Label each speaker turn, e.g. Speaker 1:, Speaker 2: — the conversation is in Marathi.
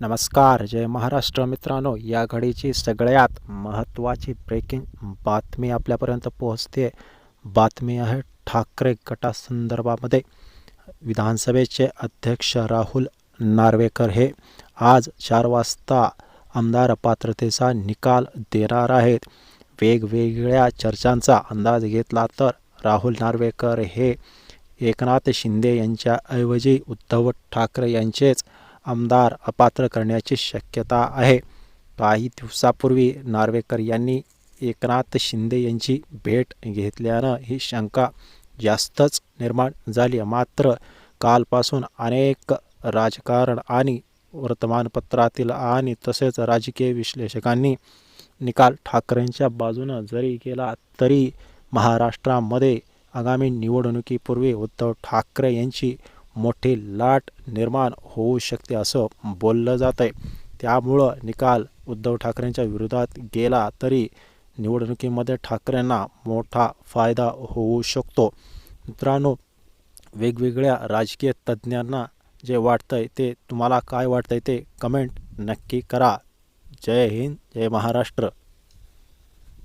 Speaker 1: नमस्कार जय महाराष्ट्र. मित्रांनो या घडीची सगळ्यात महत्त्वाची ब्रेकिंग बातमी आपल्यापर्यंत पोहोचते बातमी आहे ठाकरे गटासंदर्भामध्ये. विधानसभेचे अध्यक्ष राहुल नार्वेकर हे आज चार वाजता आमदार पात्रतेचा निकाल देणार आहेत. वेगवेगळ्या चर्चांचा अंदाज घेतला तर राहुल नार्वेकर हे एकनाथ शिंदे यांच्याऐवजी उद्धव ठाकरे यांचेच आमदार अपात्र करण्याची शक्यता आहे. काही दिवसापूर्वी नार्वेकर यांनी एकनाथ शिंदे यांची भेट घेतल्यानं ही शंका जास्तच निर्माण झाली. मात्र कालपासून अनेक राजकारण आणि वर्तमानपत्रातील आणि तसेच राजकीय विश्लेषकांनी निकाल ठाकरेंच्या बाजूनं जरी केला तरी महाराष्ट्रामध्ये आगामी निवडणुकीपूर्वी उद्धव ठाकरे यांची मोठी लाट निर्माण होऊ शकते असं बोललं जात आहे त्यामुळं निकाल उद्धव ठाकरेंच्या विरोधात गेला तरी निवडणुकीमध्ये ठाकरेंना मोठा फायदा होऊ शकतो. मित्रांनो वेगवेगळ्या राजकीय तज्ज्ञांना जे वाटतंय ते तुम्हाला काय वाटतंय ते कमेंट नक्की करा. जय हिंद जय महाराष्ट्र.